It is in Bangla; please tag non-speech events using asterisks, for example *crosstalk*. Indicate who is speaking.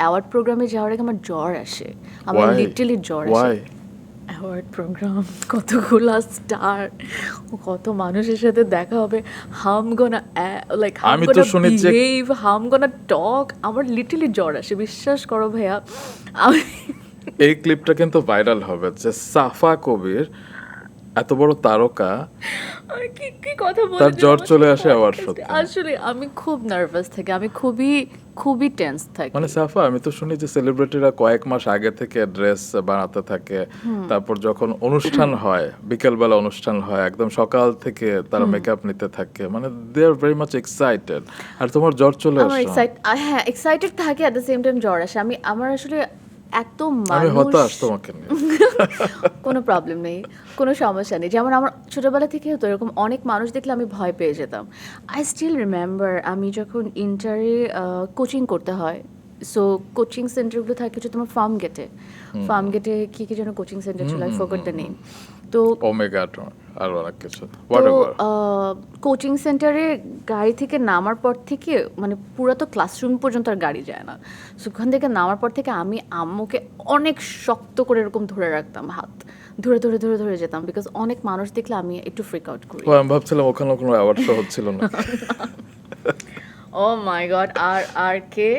Speaker 1: অ্যাওয়ার্ড প্রোগ্রামে যাওয়ার আগে আমার জ্বর আসে। আমার? লিটারালি জ্বর আসে। অ্যাওয়ার্ড প্রোগ্রাম *laughs* কতগুলা স্টার কত মানুষের সাথে দেখা হবে। হাম গোনা লাইক হাম
Speaker 2: আমি তো শুনেছি-
Speaker 1: হাম গোনা টক আমার লিটারালি জ্বর আসে বিশ্বাস করো ভাইয়া। আমি
Speaker 2: এই ক্লিপটা কিন্তু ভাইরাল হবে যে সাফা কবির এত বড় তারকা
Speaker 1: কি কি কথা বলে
Speaker 2: তার জ্বর চলে আসে আবার। সত্যি।
Speaker 1: আসলে আমি খুব নার্ভাস থাকি আমি খুবই খুবই টেন্স থাকি।
Speaker 2: মানে সাফা আমি তো শুনি যে সেলিব্রিটিরা কয়েক মাস আগে থেকে ড্রেস বানাতে থাকে। তারপর যখন অনুষ্ঠান হয় বিকেলবেলা অনুষ্ঠান হয় একদম সকাল থেকে তারা মেকআপ নিতে থাকে। মানে they are very much excited আর তোমার জ্বর চলে আসে?
Speaker 1: হ্যাঁ এক্সাইটেড থাকে অ্যাট দ্য সেম টাইম জ্বর আসে। আমি আমার আসলে এত মানুষ।
Speaker 2: তোমাকে *laughs*
Speaker 1: কোনো প্রবলেম নেই কোনো সমস্যা নেই। যেমন আমার ছোটবেলা থেকে হতো এরকম অনেক মানুষ দেখলে আমি ভয় পেয়ে যেতাম। আই স্টিল রিমেম্বার আমি যখন ইন্টারে কোচিং করতে হয় সো কোচিং সেন্টারগুলো থাকে হচ্ছে তোমার ফার্ম গেটে ফার্ম গেটে কি কি যেন কোচিং সেন্টার ছিল আই ফরগট দ্য নেম তো
Speaker 2: ওমেগা আর অনেক কিছু।
Speaker 1: কোচিং সেন্টারে গাড়ি থেকে নামার পর থেকে মানে পুরো তো ক্লাসরুম পর্যন্ত আর গাড়ি যায় না। সো ওখান থেকে নামার পর থেকে আমি আম্মুকে অনেক শক্ত করে এরকম ধরে রাখতাম হাত। ধরে ধরে ধরে ধরে যেতাম বিকজ অনেক মানুষ দেখলে আমি একটু ফ্রিক আউট করি।
Speaker 2: আমি ভাবছিলাম ওখানে কোনো অ্যাওয়ার্ড শো হচ্ছিল না।
Speaker 1: ও মাই গড আর আর কে?